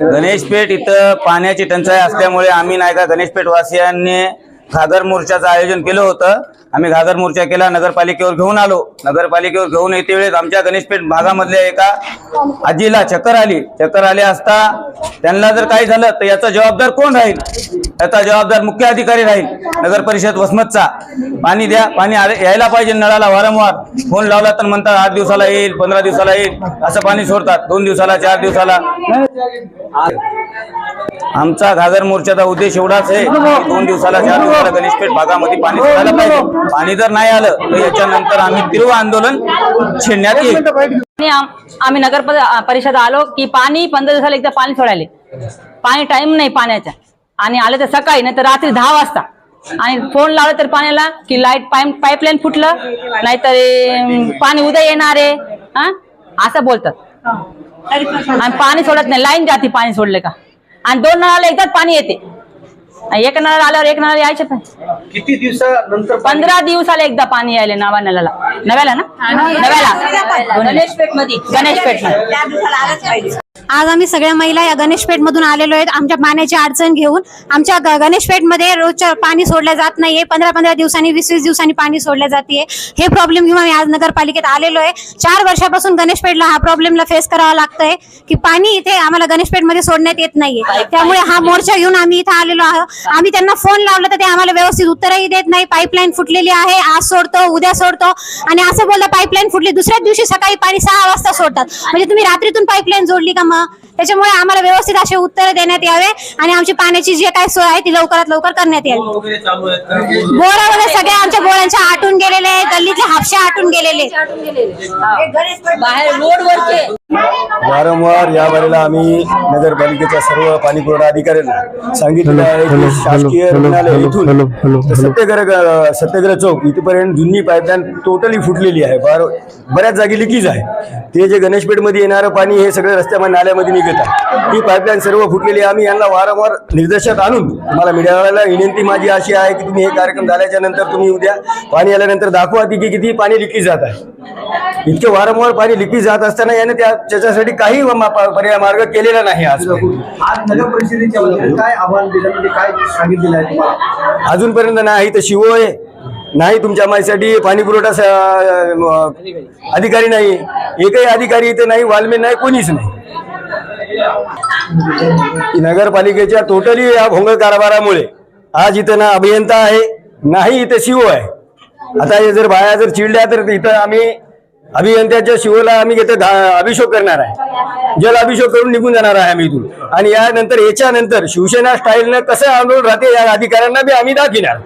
गणेशपेठ इथं पाण्याची टंचाई असल्यामुळे आम्ही नाही का गणेशपेठ वासियांनी घागर मोर्चाचं आयोजन केलं होतं. आम्ही घागर मोर्चा केला नगरपालिकेवर घेऊन आलो. नगरपालिकेवर घेऊन येते वेळेस आमच्या गणेशपेठ भागामधल्या एका आजीला चक्कर आली. चक्कर आली असता त्यांना जर काही झालं तर याचा जबाबदार कोण राहील? याचा जबाबदार मुख्य अधिकारी राहील. नगर परिषद वसमतचा. पाणी द्या पाणी यायला पाहिजे नळाला वारंवार. फोन लावला तर म्हणतात आठ दिवसाला येईल पंधरा दिवसाला येईल. असं पाणी सोडतात. दोन दिवसाला चार दिवसाला. आमचा घागर मोर्चाचा उद्देश एवढाच आहे. दोन दिवसाला चार दिवसाला. गणेशपेठ भागामध्ये पाणी सोडायला पाहिजे. पाणी जर नाही आलं तर याच्यानंतर आम्ही तीव्र आंदोलन छेडण्यात येईल. आम्ही नगर परिषद आलो की पाणी पंधरा दिवसाला एकदा पाणी सोडायले पाणी टाइम नाही पाण्याचा. आणि आलं तर सकाळी नाही तर रात्री दहा वाजता. आणि फोन लावला तर पाण्याला की लाइट पाईप पाईपलाईन फुटलं नाहीतर पाणी उद्या येणार आहे. हा? असं बोलतात. आणि पाणी सोडत नाही. लाईन जाते पाणी सोडले का? आणि दोन नळाला एकदाच पाणी येते. एक नळाला आल्यावर एक नळाला यायचे पण. किती दिवसानंतर पंधरा दिवसाला एकदा पाणी यायले नवा नळाला नव्याला ना? नव्याला. गणेशपेठमध्ये गणेशपेठमध्ये आज आम्ही सगळ्या महिला या गणेशपेठ मधून आलेलो आहेत. आमच्या पाण्याची अडचण घेऊन आमच्या ग- गणेशपेठमध्ये रोजच्या पाणी सोडलं जात नाहीये. पंधरा पंधरा दिवसांनी वीस वीस दिवसांनी पाणी सोडलं जाते हे प्रॉब्लेम घेऊन आम्ही आज नगरपालिकेत आलेलो आहे. चार वर्षापासून गणेशपेठला हा प्रॉब्लेमला फेस करावा लागतंय की पाणी इथे आम्हाला गणेशपेठमध्ये सोडण्यात येत नाहीये. त्यामुळे हा मोर्चा घेऊन आम्ही इथे आलेलो आहोत. आम्ही त्यांना फोन लावला तर ते आम्हाला व्यवस्थित उत्तरही देत नाही. पाईपलाईन फुटलेली आहे. आज सोडतो उद्या सोडतो. आणि असं बोललं पाईपलाईन फुटली. दुसऱ्याच दिवशी सकाळी पाणी सहा वाजता सोडतात. म्हणजे तुम्ही रात्रीतून पाईपलाईन जोडली का मग? 啊。त्याच्यामुळे आम्हाला व्यवस्थित असे उत्तर देण्यात यावे आणि आमची पाण्याची जी काय सोय आहे ती लवकरात लवकर करण्यात यावी बोर वगैरे सगळ्या आमच्या बोरांच्या आटून गेलेले आहेत, गल्लीतले हापशे आटून गेलेले आहेत. बाहेर रोडवरचे वारंवार या बारीला आम्ही नगरपालिकेच्या सर्व पाणी पुरवठा अधिकाऱ्यांना सांगितलेलं आहे की शासकीय रुग्णालय इथून सत्याग्रह सत्याग्रह चौक इथपर्यंत जुनी पाईपलाईन टोटली फुटलेली आहे. फार बऱ्याच जागी लिकीज आहे. ते जे गणेशपेठमध्ये येणारं पाणी हे सगळं रस्त्यामध्ये नाल्यामध्ये निघत आहे ती पाईपलाईन सर्व फुटलेली आहे. आम्ही यांना वारंवार निर्देशात आणून तुम्हाला मीडियावाल्याला विनंती माझी अशी आहे की तुम्ही हे कार्यक्रम झाल्याच्यानंतर तुम्ही उद्या पाणी आल्यानंतर दाखवा की किती पाणी लिकीज जात आहे. इतके वारंवार पाणी लिकीज जात असताना याने त्या त्याच्यासाठी काही पर्याय मार्ग केलेला नाही आज आज नगर परिषदेच्या वतीने काय आव्हान दिलं? म्हणजे काय सांगितलेलं आहे तुम्हाला? अजूनपर्यंत नाही. तर शिवोय नाही तुमच्या माहितीसाठी पाणी पुरवठा अधिकारी नाही. एकही अधिकारी इथे नाही. वाल्मे नाही. कोणीच नाही. नगरपालिकेच्या टोटली या भोंगळ कारभारामुळे आज इथं ना अभियंता आहे नाही इथं शिव आहे. आता हे जर बाया जर चिडल्या तर इथं आम्ही अभियंत्याच्या शिवला आम्ही इथं अभिषेक करणार आहे. जल अभिषेक करून निघून जाणार आहे आम्ही इथून. आणि यानंतर याच्यानंतर शिवसेना स्टाईलनं कसं आंदोलन राहते या अधिकाऱ्यांना बी आम्ही दाखविणार.